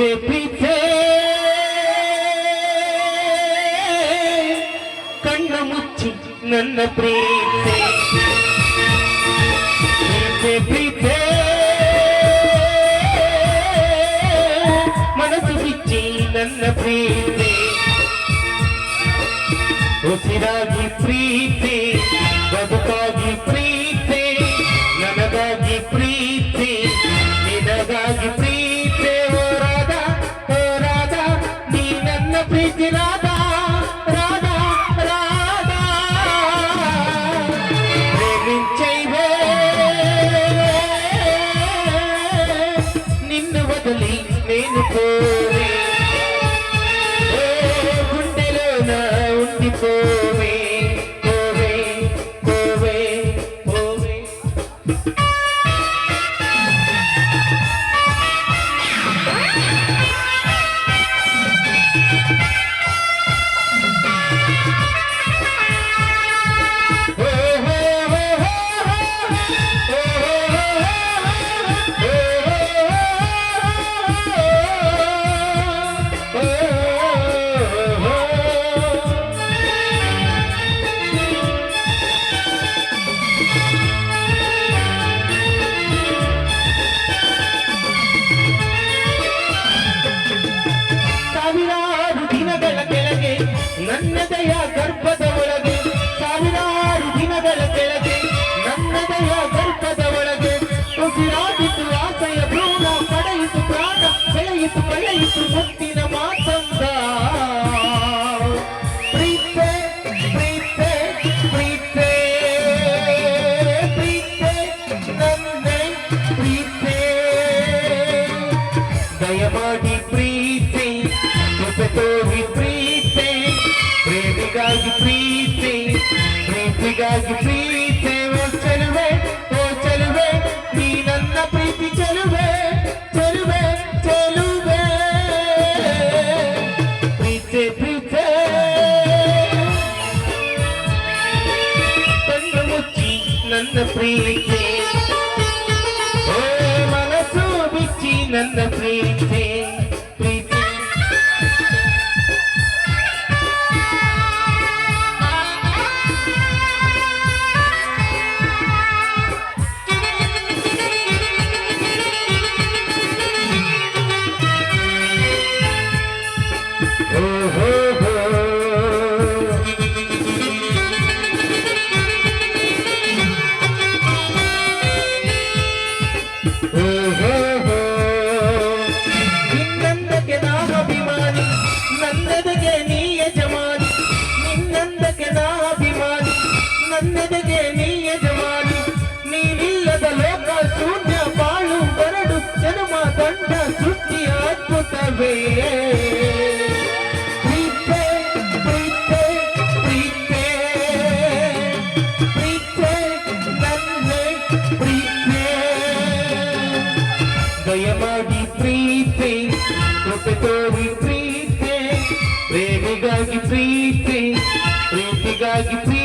से पीछे कण्ण मुच्छि नन्न प्रीते से पीछे మనసు ఇచ్చి నన్న ప్రీతి ఉసిరాగి ప్రీతి బతుకాగి ప్రీతి ఉండిపో my body breathing Mupetori breathing Pretty guy you breathing Pretty guy breathing So your body breathing, open door we breathing, baby girl you breathing, baby girl you breathing.